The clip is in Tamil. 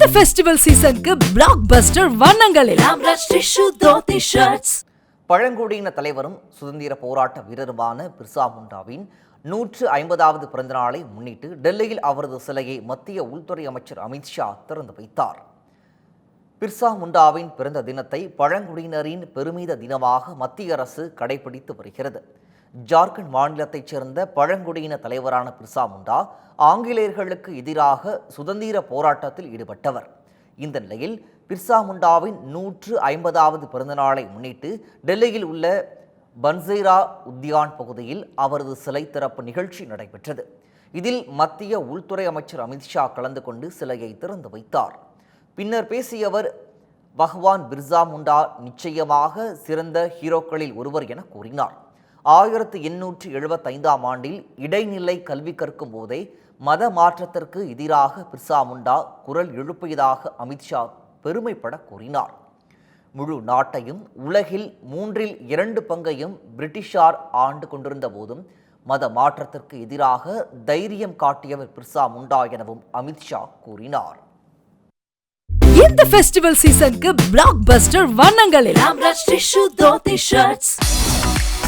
இந்த ஃபெஸ்டிவல் சீசனுக்கு பிளாக் பஸ்டர் வண்ணங்களில் பழங்குடியின தலைவரும் சுதந்திர போராட்ட வீரருமான பிர்சா முண்டாவின் நூற்று ஐம்பதாவது பிறந்தநாளை முன்னிட்டு டெல்லியில் அவரது சிலையை மத்திய உள்துறை அமைச்சர் அமித்ஷா திறந்து வைத்தார். பிர்சா முண்டாவின் பிறந்த தினத்தை பழங்குடியினரின் பெருமித தினமாக மத்திய அரசு கடைபிடித்து வருகிறது. ஜார்க்கண்ட் மாநிலத்தைச் சேர்ந்த பழங்குடியின தலைவரான பிர்சா முண்டா ஆங்கிலேயர்களுக்கு எதிராக சுதந்திர போராட்டத்தில் ஈடுபட்டவர். இந்த நிலையில் பிர்சா முண்டாவின் நூற்று ஐம்பதாவது பிறந்தநாளை முன்னிட்டு டெல்லியில் உள்ள பன்சைரா உத்தியான் பகுதியில் அவரது சிலை திறப்பு நிகழ்ச்சி நடைபெற்றது. இதில் மத்திய உள்துறை அமைச்சர் அமித்ஷா கலந்து கொண்டு சிலையை திறந்து வைத்தார். பின்னர் பேசியவர் பகவான் பிர்சா முண்டா நிச்சயமாக சிறந்த ஹீரோக்களில் ஒருவர் என கூறினார். ஆயிரத்து எண்ணூற்று எழுபத்தைந்தாம் ஆண்டில் இடைநிலை கல்வி கற்கும் போதே மத மாற்றத்திற்கு எதிராக பிர்சா முண்டா குரல் எழுப்பியதாக அமித்ஷா பெருமைப்பட கூறினார். முழு நாட்டையும் உலகில் மூன்றில் இரண்டு பங்கையும் பிரிட்டிஷார் ஆண்டு கொண்டிருந்த போதும் மத மாற்றத்திற்கு எதிராக தைரியம் காட்டியவர் பிர்சா முண்டா எனவும் அமித்ஷா கூறினார். இந்த ஃபெஸ்டிவல் சீசனுக்கு பிளாக் பஸ்டர் வண்ணங்களில்